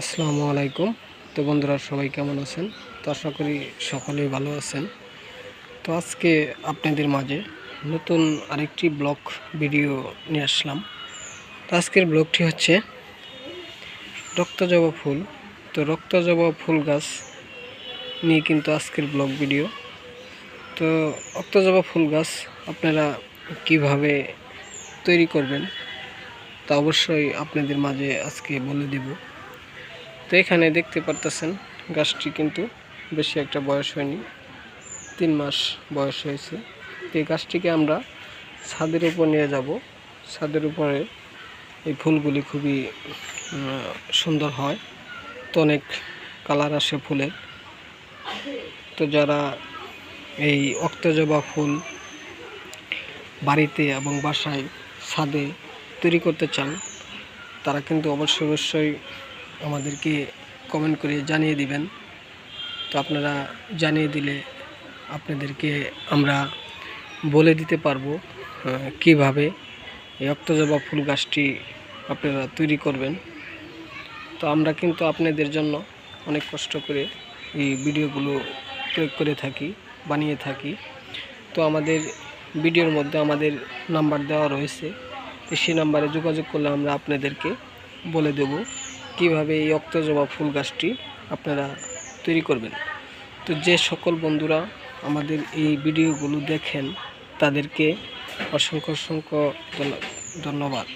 আসসালামু আলাইকুম। তো বন্ধুরা, সবাই কেমন আছেন? তো আশা করি সকলেই ভালো আছেন। তো আজকে আপনাদের মাঝে নতুন আরেকটি ব্লগ ভিডিও নিয়ে আসলাম। তো আজকের ব্লগটি হচ্ছে রক্তজবা ফুল। তো রক্তজবা ফুল গাছ নিয়ে কিন্তু আজকের ব্লগ ভিডিও। তো রক্তজবা ফুল গাছ আপনারা কীভাবে তৈরি করবেন তা অবশ্যই আপনাদের মাঝে আজকে বলে দিব। তো এখানে দেখতে পারতেছেন, গাছটি কিন্তু বেশি একটা বয়স হয়নি, তিন মাস বয়স হয়েছে। তো এই গাছটিকে আমরা ছাদের উপর নিয়ে যাব। ছাদের উপরে এই ফুলগুলি খুবই সুন্দর হয়, তো অনেক কালার আসে ফুলের। তো যারা এই অক্তজবা ফুল বাড়িতে এবং বাসায় ছাদে তৈরি করতে চান, তারা কিন্তু অবশ্যই অবশ্যই আমাদেরকে কমেন্ট করে জানিয়ে দিবেন। তো আপনারা জানিয়ে দিলে আপনাদেরকে আমরা বলে দিতে পারব কীভাবে এই অক্তজবা ফুল গাছটি আপনারা তৈরি করবেন। তো আমরা কিন্তু আপনাদের জন্য অনেক কষ্ট করে এই ভিডিওগুলো প্রয়োগ করে থাকি, বানিয়ে থাকি। তো আমাদের ভিডিওর মধ্যে আমাদের নাম্বার দেওয়া রয়েছে। সেই নাম্বারে যোগাযোগ করলে আমরা আপনাদেরকে বলে দেব। কীভাবে এই অক্তজবা ফুল গাছটি আপনারা তৈরি করবেন? তো যে সকল বন্ধুরা আমাদের এই ভিডিওগুলো দেখেন, তাদেরকে অসংখ্য অসংখ্য ধন্যবাদ।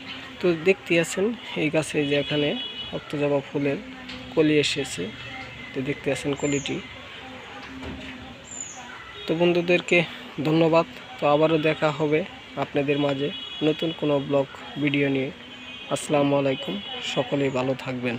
তো দেখতে আছেন, এই গাছে যে এখানে অক্তজবা ফুলের কলি এসেছে, তো দেখতে আছেন কলিটি। তো বন্ধুদেরকে ধন্যবাদ। তো আবারও দেখা হবে আপনাদের মাঝে নতুন কোনো ব্লগ, ভিডিও নিয়ে। আসসালামু আলাইকুম সকলেই ভালো থাকবেন।